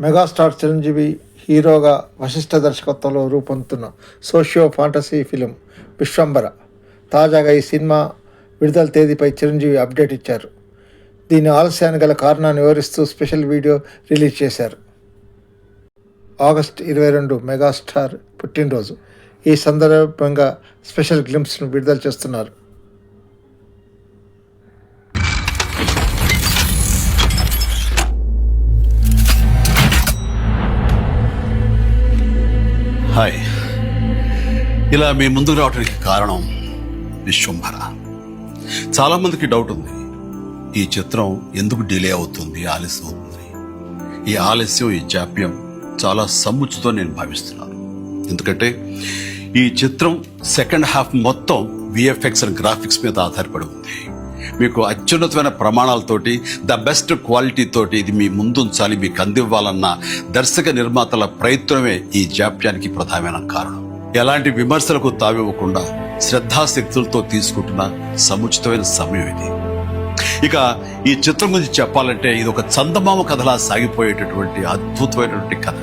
Megastar Chiranjeevi హీరోగా వశిష్ఠ దర్శకత్వంలో రూపొందుతున్న సోషియో ఫాంటసీ ఫిలిం విశ్వంబర తాజాగా ఈ సినిమా విడుదల తేదీపై చిరంజీవి అప్డేట్ ఇచ్చారు. దీని ఆలస్యాన్ని గల కారణాన్ని వివరిస్తూ స్పెషల్ వీడియో రిలీజ్ చేశారు. ఆగస్ట్ ఇరవై రెండు మెగాస్టార్ పుట్టినరోజు. ఈ సందర్భంగా స్పెషల్ గ్లిమ్స్ను విడుదల చేస్తున్నారు. హాయ్. ఇలా మీ ముందుకు రావడానికి కారణం విశ్వంభర. చాలామందికి డౌట్ ఉంది. ఈ చిత్రం ఎందుకు డిలే అవుతుంది ఆలస్యం అవుతుంది? ఈ ఆలస్యం ఈ జాప్యం చాలా సముచితో నేను భావిస్తున్నాను. ఎందుకంటే ఈ చిత్రం సెకండ్ హాఫ్ మొత్తం విఎఫ్ఎక్స్ అండ్ గ్రాఫిక్స్ మీద ఆధారపడి ఉంది. మీకు అత్యున్నతమైన ప్రమాణాలతోటి ద బెస్ట్ క్వాలిటీ తోటి ఇది మీ ముందుంచాలి మీకు అందివ్వాలన్న దర్శక నిర్మాతల ప్రయత్నమే ఈ జాప్యానికి ప్రధానమైన కారణం. ఎలాంటి విమర్శలకు తావివ్వకుండా శ్రద్ధాశక్తులతో తీసుకుంటున్న సముచితమైన సమయం ఇది. ఇక ఈ చిత్రం గురించి చెప్పాలంటే ఇది ఒక చందమామ కథలా సాగిపోయేటటువంటి అద్భుతమైనటువంటి కథ.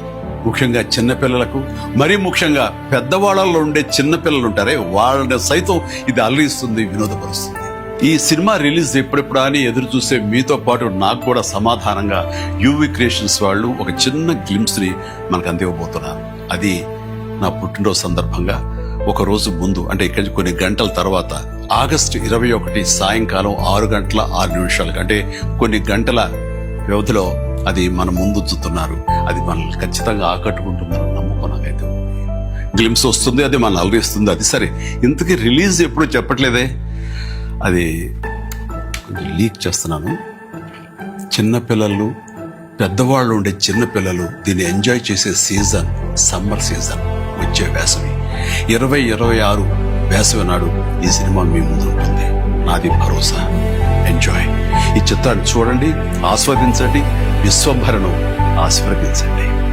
ముఖ్యంగా చిన్నపిల్లలకు మరీ ముఖ్యంగా పెద్దవాళ్ళలో ఉండే చిన్నపిల్లలు ఉంటారే వాళ్ళని సైతం ఇది అల్లరిస్తుంది వినోదపరుస్తుంది. ఈ సినిమా రిలీజ్ ఎప్పుడెప్పుడా అని ఎదురు చూసే మీతో పాటు నాకు కూడా సమాధానంగా యూవి క్రియేషన్స్ వాళ్ళు ఒక చిన్న గ్లిమ్స్ని మనకు అందివ్వబోతున్నారు. అది నా పుట్టినరోజు సందర్భంగా ఒక రోజు ముందు అంటే ఇక్కడి కొన్ని గంటల తర్వాత ఆగస్టు ఇరవై ఒకటి సాయంకాలం ఆరు గంటల ఆరు నిమిషాలకు అంటే కొన్ని గంటల వ్యవధిలో అది మన ముందుంచుతున్నారు అది మనల్ని ఖచ్చితంగా ఆకట్టుకుంటుందని నమ్మకం నాకైతే గ్లిమ్స్ వస్తుంది అది మన అలరిస్తుంది. అది సరే ఇంతకీ రిలీజ్ ఎప్పుడు చెప్పట్లేదే? అది కొంచెం లీక్ చేస్తున్నాను. చిన్నపిల్లలు పెద్దవాళ్ళు ఉండే చిన్నపిల్లలు దీన్ని ఎంజాయ్ చేసే సీజన్ సమ్మర్ సీజన్ వచ్చే వేసవి. ఇరవై ఇరవై ఆరు వేసవి నాడు ఈ సినిమా మీ ముందు ఉంటుంది. నాది భరోసా. ఎంజాయ్ ఈ చిత్రాన్ని చూడండి ఆస్వాదించండి విశ్వభరణం ఆస్వాదించండి